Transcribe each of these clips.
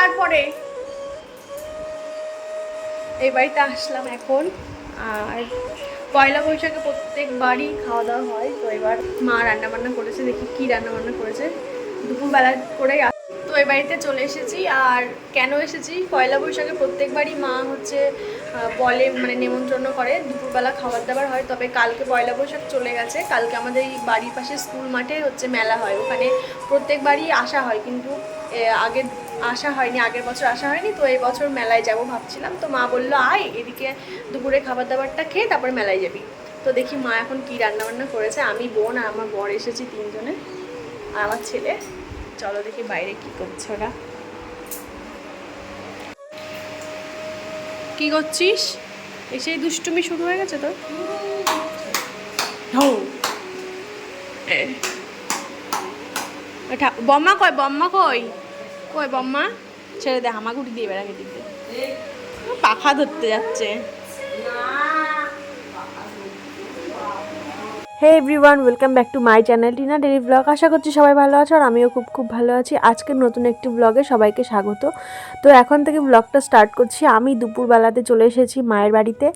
তারপরে এই বাড়িতে আসলাম এখন। আর পয়লা বৈশাখে প্রত্যেক বাড়ি খাওয়া দাওয়া হয়, তো এবার মা রান্না বান্না করেছে, দেখি কি রান্না বান্না করেছে। দুপুরবেলা আস- তো এই বাড়িতে চলে এসেছি। আর কেন এসেছি? পয়লা বৈশাখে প্রত্যেকবারই মা হচ্ছে বলে মানে নেমন্ত্রণ করে, দুপুরবেলা খাবার দাবার হয়। তবে কালকে পয়লা বৈশাখ চলে গেছে। কালকে আমাদের এই বাড়ির পাশে স্কুল মাঠে হচ্ছে মেলা হয়। ওখানে প্রত্যেকবারই আসা হয়। কিন্তু আগে আসা হয়নি, আগের বছর আসা হয়নি, তো এই বছর মেলায় যাব ভাবছিলাম। তো মা বলল, আয়, এদিকে দুপুরে খাবার দাবারটা খেয়ে তারপর মেলায় যাবি। তো দেখি মা এখন কি রান্না বান্না করেছে। আমি বোন আর আমার বর এসেছি তিনজনে আর আমার ছেলে। চলো দেখি বাইরে কি করছে ওরা। কি করছিস? এসেই দুষ্টুমি শুরু হয়ে গেছে তো বম্মা কই বম্মা কই? কই বম্মা? ছেড়ে দে হামাগুড়ি দিয়ে বেড়াকে দিতে পাখা ধরতে যাচ্ছে। Hey everyone welcome back to my channel Tina daily blog আশা করছি সবাই ভালো আছো আর আমিও খুব খুব ভালো আছি। আজকের নতুন একটি ব্লগে সবাইকে স্বাগত। তো এখন থেকে ব্লগটা স্টার্ট করছি। আমি দুপুরবেলাতে চলে এসেছি মায়ের বাড়িতে।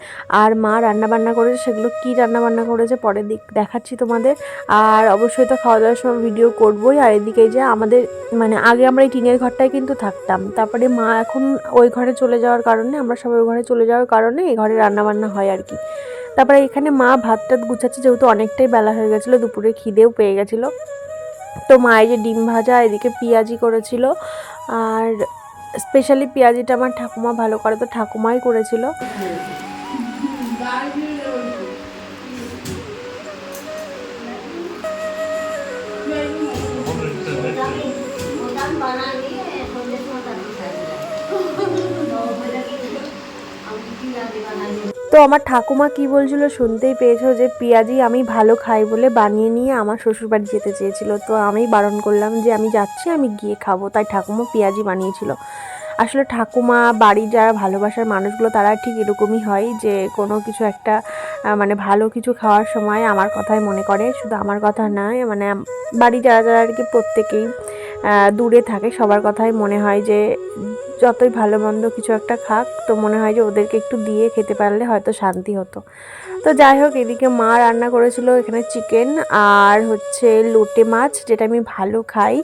আর মা রান্না বান্না করেছে, সেগুলো কী রান্না বান্না করেছে পরে দিক দেখাচ্ছি তোমাদের। আর অবশ্যই তো খাওয়া দাওয়ার সময় ভিডিও করবোই। আর এদিকে যে আমাদের মানে আগে আমরা এই টিনের ঘরটায় কিন্তু থাকতাম। তারপরে মা এখন ওই ঘরে চলে যাওয়ার কারণে, আমরা সবাই ওই ঘরে চলে যাওয়ার কারণে এই ঘরে রান্না বান্না হয় আর কি। তারপরে এখানে মা ভাত টাত গুছাচ্ছে যেহেতু অনেকটাই বেলা হয়ে গেছিল দুপুরে খিদেও পেয়ে গেছিল। তো মায়ের যে ডিম ভাজা এদিকে পেঁয়াজি করেছিল আর স্পেশালি পেঁয়াজিটা আমার ঠাকুমা ভালো করে তো ঠাকুমাই করেছিল। তো আমার ঠাকুমা কি বলছিল শুনতেই পেয়েছ যে, পেঁয়াজি, আমি ভালো খাই বলে বানিয়ে নিয়ে আমার শ্বশুরবাড়ি যেতে চেয়েছিল। তো আমি বারণ করলাম যে, আমি যাচ্ছি, আমি গিয়ে খাব। তাই ঠাকুমা পেঁয়াজি বানিয়েছিল। আসলে ঠাকুমা বাড়ির যারা ভালোবাসার মানুষগুলো, তারা ঠিক এরকমই হয় যে, কোনো কিছু একটা মানে ভালো কিছু খাওয়ার সময় আমার কথাই মনে করে। শুধু আমার কথা নয় মানে বাড়ি যারা যারা আর কি প্রত্যেকেই দূরে থাকে, সবার কথাই মনে হয় যে যতই ভালো মন্দ কিছু একটা খাক, তো মনে হয় যে ওদেরকে একটু দিয়ে খেতে পারলে হয়তো শান্তি হতো। তো যাই হোক, এদিকে মা রান্না করেছিল এখানে চিকেন আর হচ্ছে লোটে মাছ, যেটা আমি ভালো খাই।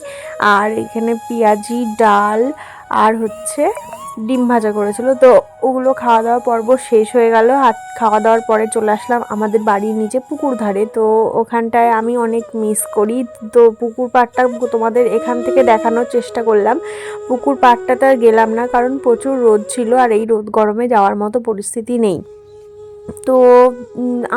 আর এখানে পেঁয়াজি, ডাল আর হচ্ছে ডিম ভাজা করেছিল। তো ওগুলো খাওয়া দাওয়া পর্ব শেষ হয়ে গেল। আর খাওয়া দাওয়ার পরে চলে আসলাম আমাদের বাড়ির নিচে পুকুর ধারে। তো ওখানটায় আমি অনেক মিস করি। তো পুকুর পাড়টা তোমাদের এখান থেকে দেখানোর চেষ্টা করলাম। পুকুর পাড়টাতে গেলাম না, কারণ প্রচুর রোদ ছিল আর এই রোদ গরমে যাওয়ার মতো পরিস্থিতি নেই। তো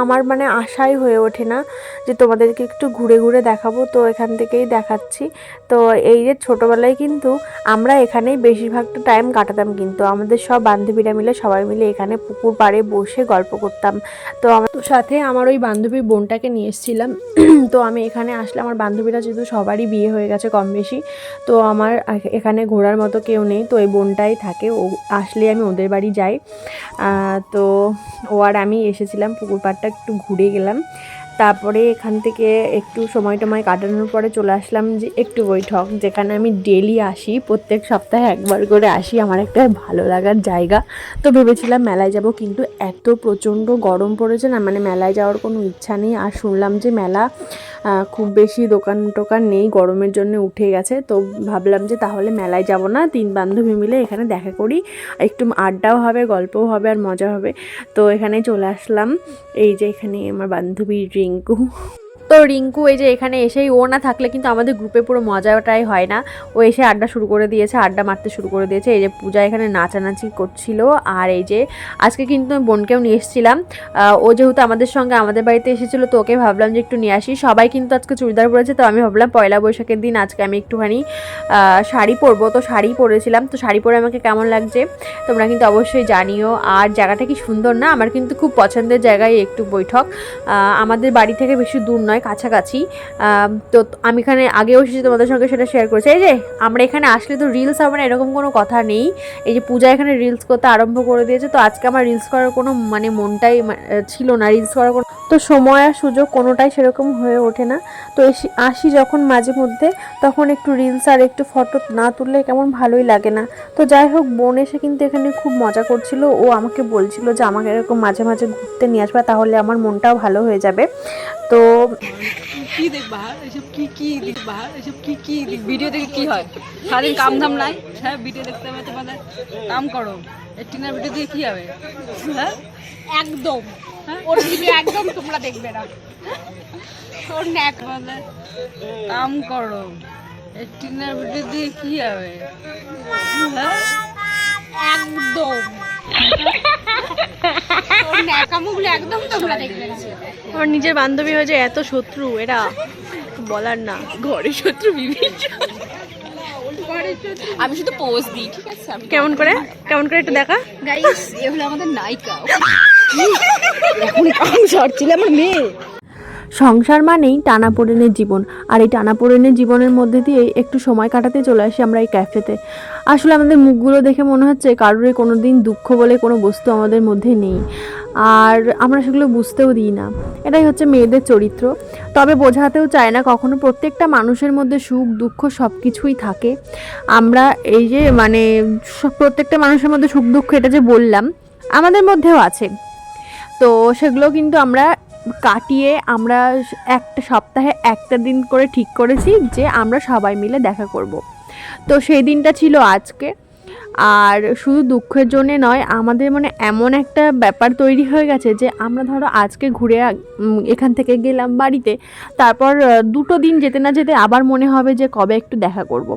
আমার মানে আশাই হয়ে ওঠে না যে তোমাদেরকে একটু ঘুরে ঘুরে দেখাবো, তো এখান থেকেই দেখাচ্ছি। তো এই যে ছোটোবেলায় কিন্তু আমরা এখানেই বেশিরভাগটা টাইম কাটাতাম কিন্তু, আমাদের সব বান্ধবীরা মিলে সবাই মিলে এখানে পুকুর পাড়ে বসে গল্প করতাম। তো আমার সাথে আমার ওই বান্ধবীর বোনটাকে নিয়ে এসেছিলাম। তো আমি এখানে আসলে আমার বান্ধবীরা যেহেতু সবারই বিয়ে হয়ে গেছে কম বেশি, তো আমার এখানে ঘোরার মতো কেউ নেই, তো এই বোনটাই থাকে। ও আসলে আমি ওদের বাড়ি যাই। তো ও আর আমি এসেছিলাম পুকুর পাড়টা একটু ঘুরে গেলাম। তারপরে এখান থেকে একটু সময় টময় কাটানোর পরে চলে আসলাম যে একটু বৈঠক, যেখানে আমি ডেলি আসি, প্রত্যেক সপ্তাহে একবার করে আসি। আমার একটা ভালো লাগার জায়গা। তো ভেবেছিলাম মেলায় যাব, কিন্তু এত প্রচণ্ড গরম পড়েছে না মানে মেলায় যাওয়ার কোনো ইচ্ছা নেই। আর শুনলাম যে মেলা খুব বেশি দোকান টোকান নেই, গরমের জন্য উঠে গেছে। তো ভাবলাম যে তাহলে মেলায় যাব না, তিন বান্ধবী মিলে এখানে দেখা করি। একটু আড্ডাও হবে, গল্পও হবে আর মজা হবে। তো এখানে চলে আসলাম। এই যে এখানে আমার বান্ধবী রিঙ্কু তো রিঙ্কু এই যে এখানে এসেই, ও না থাকলে কিন্তু আমাদের গ্রুপে পুরো মজাটাই হয় না। ও এসে আড্ডা শুরু করে দিয়েছে, আড্ডা মারতে শুরু করে দিয়েছে। এই যে পূজা এখানে নাচানাচি করছিল, আর এই যে আজকে কিন্তু আমি বোনকেও নিয়ে এসেছিলাম। ও যেহেতু আমাদের সঙ্গে আমাদের বাড়িতে এসেছিল, তো ওকে ভাবলাম যে একটু নিয়ে আসি। সবাই কিন্তু আজকে চুড়িদার পরেছে, তো আমি ভাবলাম পয়লা বৈশাখের দিন আজকে আমি একটুখানি শাড়ি পরবো। তো শাড়ি পরেছিলাম, তো শাড়ি পরে আমাকে কেমন লাগছে তোমরা কিন্তু অবশ্যই জানিও। আর জায়গাটা কি সুন্দর না? আমার কিন্তু খুব পছন্দের জায়গায় একটু বৈঠক। আমাদের বাড়ি থেকে বেশি দূর নয় কাছাকাছি। আম, তো আমি এখানে আগেও এসেছি তোমাদের সঙ্গে সেটা শেয়ার করেছি। এই যে আমরা এখানে আসলে তো রিলস হবে না এরকম কোনো কথা নেই। এই যে পূজা এখানে রিলস করতে আরম্ভ করে দিয়েছে তো আজকে আমার রিলস করার কোনো মানে মনটাই ছিল না রিলস করার কোনো তো সময় আর সুযোগ কোনোটাই সেরকম হয়ে ওঠে না। তো এসে- আসি যখন মাঝে মধ্যে তখন একটু রিলস আর একটু ফটো না তুললে কেমন ভালোই লাগে না। তো যাই হোক বোন এসে কিন্তু এখানে খুব মজা করছিল। ও আমাকে বলছিল যে আমাকে এরকম মাঝে মাঝে ঘুরতে নিয়ে আসবে তাহলে আমার মনটাও ভালো হয়ে যাবে। তো কি দেখবা এসব কি কি দেখবা এসব কি কি ভিডিও দেখে কি হয়? সারাদিন কাম ধাম নাই? হ্যাঁ ভিডিও দেখতে হবে তোমাদের। কাম করো। টিনার ভিডিও দিয়ে কি হবে? হ্যাঁ? একদম? ওর ভিডিও একদম তোমরা দেখবে না। ওর ন্যাক তোমাদের কাম করো টিনার ভিডিও দিয়ে কি হবে? হ্যাঁ? একদম। ওর একদম তোমরা দেখবে না। আমার নিজের বান্ধবী হয়ে এত শত্রু এরা বলার না। ঘরে শত্রু বিভিন্ন। আমি শুধু পোজ দিই ঠিক আছে? কেমন করে? কেমন করে একটু দেখা? গাইস এ হলো আমাদের নায়িকা। সংসার মানেই টানাপোড়েনের জীবন, আর এই টানাপোড়েনের জীবনের মধ্যে দিয়ে একটু সময় কাটাতে চলে আসি আমরা এই ক্যাফেতে। আসলে আমাদের মুখগুলো দেখে মনে হচ্ছে কারোরই কোনো দিন দুঃখ বলে কোনো বস্তু আমাদের মধ্যে নেই, আর আমরা সেগুলো বুঝতেও দিই না। এটাই হচ্ছে মেয়েদের চরিত্র। তবে বোঝাতেও চায় না কখনো প্রত্যেকটা মানুষের মধ্যে সুখ, দুঃখ সব কিছুই থাকে। আমরা এই যে মানে প্রত্যেকটা মানুষের মধ্যে সুখ, দুঃখ, এটা যে বললাম, আমাদের মধ্যেও আছে। তো সেগুলো কিন্তু আমরা কাটিয়ে আমরা একটা সপ্তাহে একটা দিন করে ঠিক করেছি যে আমরা সবাই মিলে দেখা করব। তো সেই দিনটা ছিল আজকে। আর শুধু দুঃখের জন্যে নয়, আমাদের মানে এমন একটা ব্যাপার তৈরি হয়ে গেছে যে আমরা ধরো আজকে ঘুরে এখান থেকে গেলাম বাড়িতে, তারপর দুটো দিন যেতে না যেতে আবার মনে হবে যে কবে একটু দেখা করব।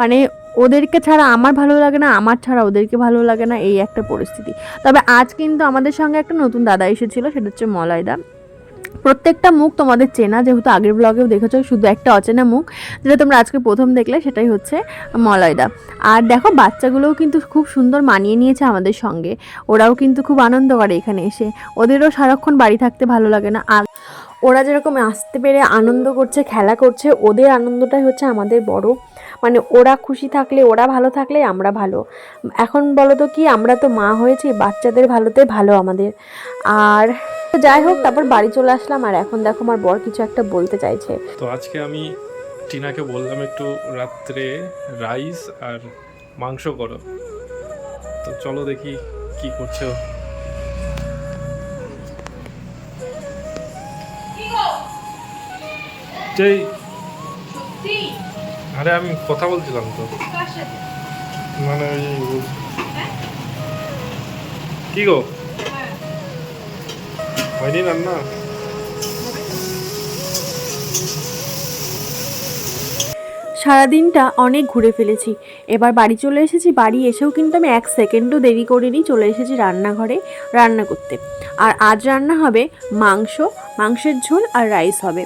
মানে ওদেরকে ছাড়া আমার ভালো লাগে না, আমার ছাড়া ওদেরকে ভালো লাগে না, এই একটা পরিস্থিতি। তবে আজ কিন্তু আমাদের সঙ্গে একটা নতুন দাদা এসেছিল, সেটা হচ্ছে মলয়দা প্রত্যেকটা মুখ তোমাদের চেনা, যেহেতু আগের ব্লগেও দেখেছ, শুধু একটা অচেনা মুখ, যেটা তোমরা আজকে প্রথম দেখলে, সেটাই হচ্ছে মলয়দা। আর দেখো, বাচ্চাগুলোও কিন্তু খুব সুন্দর মানিয়ে নিয়েছে আমাদের সঙ্গে। ওরাও কিন্তু খুব আনন্দ করে এখানে এসে। ওদেরও সারাক্ষণ বাড়ি থাকতে ভালো লাগে না। আর ওরা যেরকম আসতে পেরে আনন্দ করছে, খেলা করছে, ওদের আনন্দটাই হচ্ছে আমাদের বড়। মানে ওরা খুশি থাকলে ওরা ভালো থাকলে আমরা ভালো। এখন বলো তো কি, আমরা তো মা হয়েছি, বাচ্চাদের ভালোতে ভালো আমাদের। আর তো যাই হোক তারপর বাড়ি চলে আসলাম আর এখন দেখো আমার বর কিছু একটা বলতে চাইছে। তো আজকে আমি টিনাকে বললাম একটু রাত্রে রাইস আর মাংস করো। তো চলো দেখি কি করছ আরে আমি কথা বলছিলাম তো। মানে ওই কি গো? হয়নি রান্না সারাদিনটা অনেক ঘুরে ফেলেছি। এবার বাড়ি চলে এসেছি, বাড়ি এসেও কিন্তু আমি এক সেকেন্ডও দেরি করিনি চলে এসেছি রান্নাঘরে রান্না করতে। আর আজ রান্না হবে মাংস, মাংসের ঝোল আর রাইস হবে।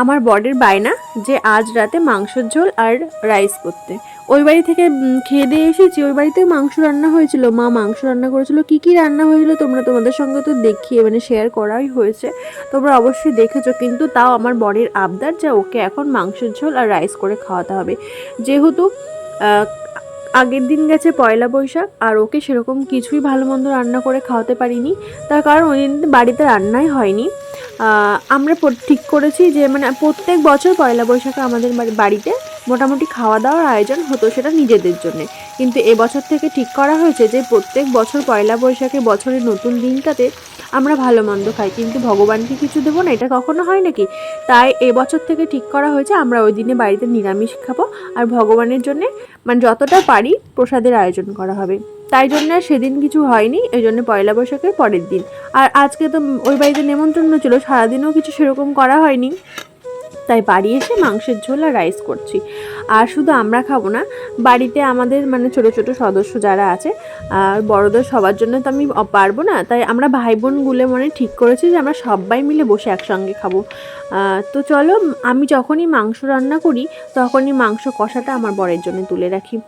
আমার বরের বায়না যে আজ রাতে মাংসের ঝোল আর রাইস করতে। ওই বাড়ি থেকে খেয়ে দিয়ে এসেছি। ওই বাড়িতে মাংস রান্না হয়েছিল। মা মাংস রান্না করেছিল। কি কি রান্না হয়েছিল তোমরা তোমাদের সঙ্গে তো দেখিয়ে মানে শেয়ার করাই হয়েছে। তোমরা অবশ্যই দেখেছ। কিন্তু তাও আমার বরের আবদার যা ওকে এখন মাংসের ঝোল আর রাইস করে খাওয়াতে হবে। যেহেতু আগের দিন গেছে পয়লা বৈশাখ, আর ওকে সেরকম কিছুই ভালো মন্দ রান্না করে খাওয়াতে পারিনি। তার কারণ ওই দিন বাড়িতে রান্নাই হয়নি। আমরা ঠিক করেছি যে মানে প্রত্যেক বছর পয়লা বৈশাখে আমাদের বাড়িতে মোটামুটি খাওয়া দাওয়ার আয়োজন হতো সেটা নিজেদের জন্য। কিন্তু এবছর থেকে ঠিক করা হয়েছে যে, প্রত্যেক বছর পয়লা বৈশাখে বছরের নতুন দিনটাতে আমরা ভালো মন্দ খাই। কিন্তু ভগবানকে কিছু দেবো না, এটা কখনো হয় নাকি? তাই এবছর থেকে ঠিক করা হয়েছে, আমরা ওই দিনে বাড়িতে নিরামিষ খাব আর ভগবানের জন্যে মানে যতটা পারি প্রসাদের আয়োজন করা হবে। তাই জন্য সেদিন কিছু হয়নি, এই জন্য পয়লা বৈশাখের পরের দিন। আর আজকে তো ওই বাড়িতে নেমন্ত্রণ ছিল, সারাদিনও কিছু সেরকম করা হয়নি। তাই বাড়ি এসে মাংসের ঝোল আর রাইস করছি। আর শুধু আমরা খাব না, বাড়িতে আমাদের মানে ছোট ছোট সদস্য যারা আছে, আর বড়দের সবার জন্য তো আমি পারব না। তাই আমরা ভাই বোনগুলো মানে ঠিক করেছি যে আমরা সবাই মিলে বসে একসঙ্গে খাব। তো চলো, আমি যখনই মাংস রান্না করি, তখনই মাংস কষাটা আমার বরের জন্য তুলে রাখি।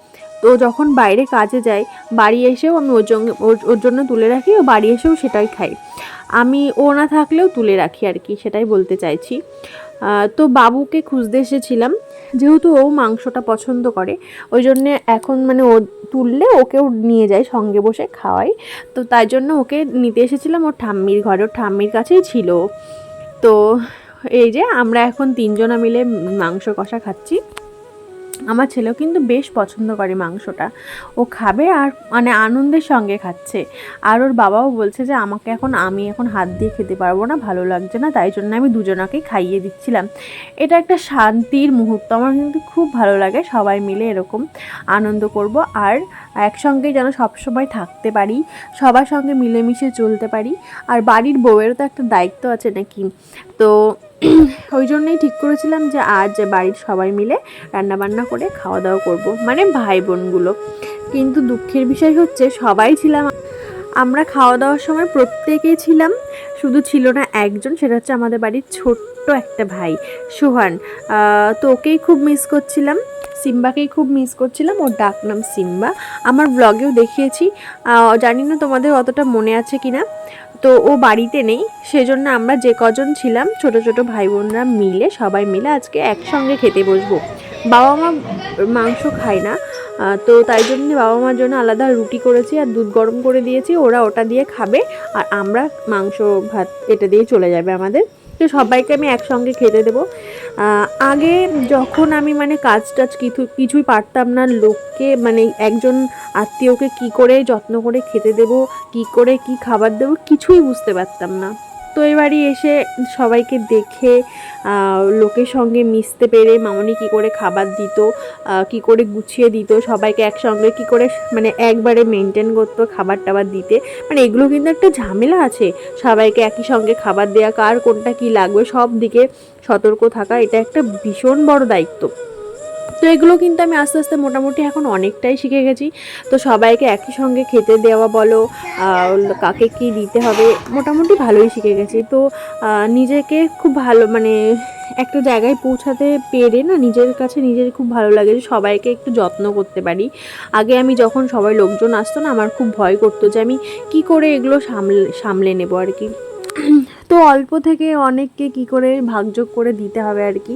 তো যখন বাইরে কাজে যাই, বাড়ি এসেও আমি ওর জন্য ওর- জন্য তুলে রাখি ও বাড়ি এসেও সেটাই খাই। আমি ও না থাকলেও তুলে রাখি আর কি, সেটাই বলতে চাইছি। তো বাবুকে খুঁজতে এসেছিলাম, যেহেতু ও মাংসটা পছন্দ করে, ওই জন্যে এখন মানে ও তুললে ওকেও নিয়ে যায় সঙ্গে বসে খাওয়াই। তো তাই জন্য ওকে নিতে এসেছিলাম, ওর ঠাম্মির ঘরে, ওর ঠাম্মির কাছেই ছিল। তো এই যে আমরা এখন তিনজনা মিলে মাংস কষা খাচ্ছি। আমার ছেলেও কিন্তু বেশ পছন্দ করে মাংসটা। ও খাবে আর মানে আনন্দের সঙ্গে খাচ্ছে। আর ওর বাবাও বলছে যে, আমাকে এখন, আমি এখন হাত দিয়ে খেতে পারব না, ভালো লাগছে না, তাই জন্য আমি দুজনাকেই খাইয়ে দিচ্ছিলাম। এটা একটা শান্তির মুহূর্ত, আমার কিন্তু খুব ভালো লাগে, সবাই মিলে এরকম আনন্দ করব। আর একসঙ্গে যেন সবসময় থাকতে পারি, সবার সঙ্গে মিলেমিশে চলতে পারি। আর বাড়ির বউয়েরও তো একটা দায়িত্ব আছে নাকি? তো ওই জন্যই ঠিক করেছিলাম যে আজ বাড়ির সবাই মিলে রান্নাবান্না করে খাওয়া দাওয়া করব মানে ভাই বোনগুলো। কিন্তু দুঃখের বিষয় হচ্ছে সবাই ছিলাম আমরা খাওয়া দাওয়ার সময় প্রত্যেকেই ছিলাম, শুধু ছিল না একজন, সেটা হচ্ছে আমাদের বাড়ির ছোট্ট একটা ভাই, সোহান। তো ওকেই খুব মিস করছিলাম, সিম্বাকেই খুব মিস করছিলাম, ওর ডাক নাম সিম্বা। আমার ব্লগেও দেখিয়েছি। জানি না তোমাদের অতটা মনে আছে কি না তো ও বাড়িতে নেই, সেজন্য আমরা যে কজন ছিলাম, ছোট ছোট ভাই বোনরা মিলে, সবাই মিলে আজকে একসঙ্গে খেতে বসবো। বাবা মা মাংস খায় না তো তাই জন্য বাবা মার জন্য আলাদা রুটি করেছি আর দুধ গরম করে দিয়েছি, ওরা ওটা দিয়ে খাবে, আর আমরা মাংস ভাত এটা দিয়ে চলে যাবে আমাদের। তো সবাইকে আমি একসঙ্গে খেতে দেবো। আগে যখন আমি মানে কাজ টাজ কিছু, কিছুই পারতাম না লোককে মানে একজন আত্মীয়কে কি করে যত্ন করে খেতে দেব, কি করে কি খাবার দেবো, কিছুই বুঝতে পারতাম না। তো এবারই এসে সবাইকে দেখে লোকের সঙ্গে মিশতে পেরে মামনি কি করে খাবার দিত কি করে গুছিয়ে দিত, সবাইকে একসঙ্গে কি করে মানে একবারে মেনটেন করতো খাবার টাবার দিতে। মানে এগুলো কিন্তু একটা ঝামেলা আছে। সবাইকে একই সঙ্গে খাবার দেওয়া কার কোনটা কি লাগবে, সব দিকে সতর্ক থাকা, এটা একটা ভীষণ বড় দায়িত্ব। তো এগুলো কিন্তু আমি আস্তে আস্তে মোটামুটি এখন অনেকটাই শিখে গেছি। তো সবাইকে একই সঙ্গে খেতে দেওয়া বলো কাকে কি দিতে হবে, মোটামুটি ভালোই শিখে গেছি। তো নিজেকে খুব ভালো মানে একটা জায়গায় পৌঁছাতে পেরে না নিজের কাছে নিজের খুব ভালো লাগে যে সবাইকে একটু যত্ন করতে পারি। আগে আমি যখন সবাই লোকজন আসতো না, আমার খুব ভয় করতো যে আমি কি করে এগুলো সামলে সামলে নেব আর কি। তো অল্প থেকে অনেককে কি করে ভাগযোগ করে দিতে হবে আর কি।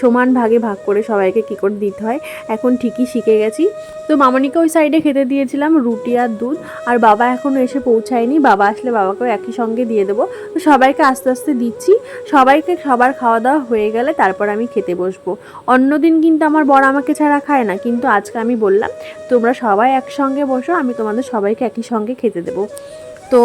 সমান ভাগে ভাগ করে সবাইকে কি করে দিতে হয়, এখন ঠিকই শিখে গেছি। তো মামনিকে ওই সাইডে খেতে দিয়েছিলাম রুটি আর দুধ, আর বাবা এখনও এসে পৌঁছায়নি, বাবা আসলে বাবাকেও একই সঙ্গে দিয়ে দেবো। তো সবাইকে আস্তে আস্তে দিচ্ছি, সবাইকে সবার খাওয়া দাওয়া হয়ে গেলে তারপর আমি খেতে বসবো। অন্যদিন কিন্তু আমার বর আমাকে ছাড়া খায় না, কিন্তু আজকে আমি বললাম, তোমরা সবাই একসঙ্গে বসো, আমি তোমাদের সবাইকে একই সঙ্গে খেতে দেবো। তো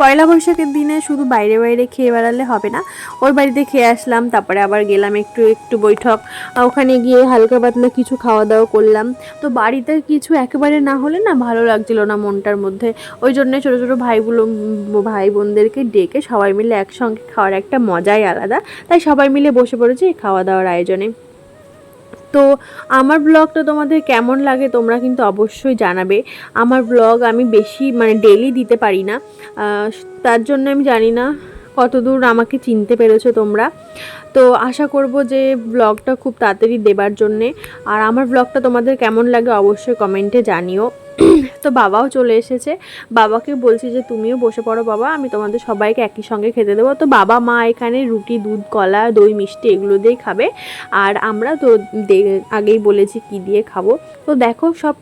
পয়লা বৈশাখের দিনে শুধু বাইরে বাইরে খেয়ে বেড়ালে হবে না। ওর বাড়িতে খেয়ে আসলাম, তারপরে আবার গেলাম একটু একটু বৈঠক। ওখানে গিয়ে হালকা পাতলা কিছু খাওয়া দাওয়া করলাম। তো বাড়িতে কিছু একেবারে না হলে না ভালো লাগছিল না মনটার মধ্যে। ওই জন্য ছোটো ছোটো ভাইগুলো, ভাই বোনদেরকে ডেকে সবাই মিলে একসঙ্গে খাওয়ার একটা মজাই আলাদা। তাই সবাই মিলে বসে পড়েছি খাওয়া দাওয়ার আয়োজনে। তো আমার ব্লগটা তোমাদের কেমন লাগে তোমরা কিন্তু অবশ্যই জানাবে। আমার ব্লগ আমি বেশি মানে ডেলি দিতে পারি না। তার জন্য আমি জানি না কতদূর আমাকে চিনতে পেরেছ তোমরা। তো আশা করব যে ব্লগটা খুব তাড়াতাড়ি দেবার জন্যে। আর আমার ব্লগটা তোমাদের কেমন লাগে অবশ্যই কমেন্টে জানিও। তো বাবাও চলে এসেছে। বাবাকে বলছি যে, তুমিও বসে পড়ো বাবা, আমি তোমাদের সবাইকে একই সঙ্গে খেতে দেবো। তো বাবা মা এখানে রুটি, দুধ, কলা, দই, মিষ্টি এগুলো দিয়েই খাবে। আর আমরা তো আগেই বলেছি কি দিয়ে খাব। তো দেখো সব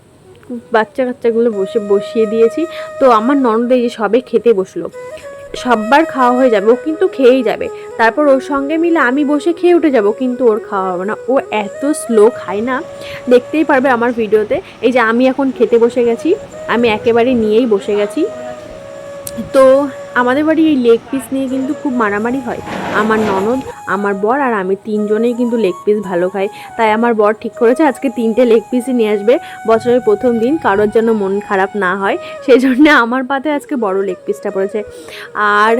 বাচ্চা কাচ্চাগুলো বসে, বসিয়ে দিয়েছি। তো আমার ননদ এই যে সবে খেতে বসল। সববার খাওয়া হয়ে যাবে, ও কিন্তু খেয়েই যাবে। তারপর ওর সঙ্গে মিলে আমি বসে খেয়ে উঠে যাব, কিন্তু ওর খাওয়া হবে না। ও এত স্লো খায় না। দেখতেই পারবে আমার ভিডিওতে এই যে আমি এখন খেতে বসে গেছি, আমি একেবারে নিয়েই বসে গেছি। তো আমাদের বাড়ি এই লেগ পিস নিয়ে কিন্তু খুব মারামারি হয়। আমার ননদ, আমার বর আর আমি তিনজনেই কিন্তু লেগ পিস ভালো খাই। তাই আমার বর ঠিক করেছে আজকে তিনটে লেগ পিসই নিয়ে আসবে। বছরের প্রথম দিন কারোর যেন মন খারাপ না হয় সেই জন্য আমার পাতে আজকে বড় লেগ পিসটা পড়েছে। আর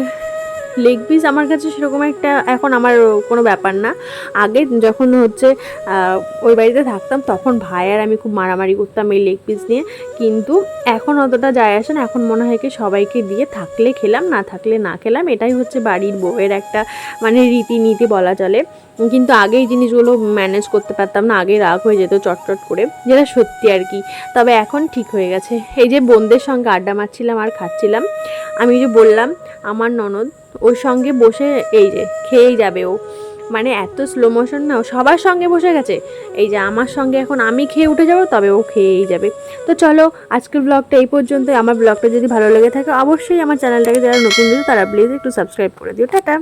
লেগ পিস আমার কাছে সেরকম একটা এখন আমার কোনো ব্যাপার না। আগে যখন হচ্ছে ওই বাড়িতে থাকতাম তখন ভাই আর আমি খুব মারামারি করতাম এই লেগ পিস নিয়ে। কিন্তু এখন অতটা যায় আসে না, এখন মনে হয় কি সবাইকে দিয়ে থাকলে খেলাম, না থাকলে না খেলাম, এটাই হচ্ছে বাড়ির বউয়ের একটা মানে রীতিনীতি বলা চলে। কিন্তু আগে এই জিনিসগুলো ম্যানেজ করতে পারতাম না, আগে রাগ হয়ে যেত চটচট করে, যেটা সত্যি আর কি। তবে এখন ঠিক হয়ে গেছে। এই যে বোনদের সঙ্গে আড্ডা মারছিলাম আর খাচ্ছিলাম, আমি যে বললাম, আমার ননদ ওর সঙ্গে বসে এই যে খেয়েই যাবে ও। মানে এত স্লো মোশন না সবার সঙ্গে বসে গেছে। এই যে আমার সঙ্গে এখন আমি খেয়ে উঠে যাব, তবে ও খেয়েই যাবে। তো চলো, আজকের ব্লগটা এই পর্যন্ত আমার ব্লগটা যদি ভালো লেগে থাকে, অবশ্যই আমার চ্যানেলটাকে যারা নতুন দিল তারা প্লিজ একটু সাবস্ক্রাইব করে দিও। টাটা!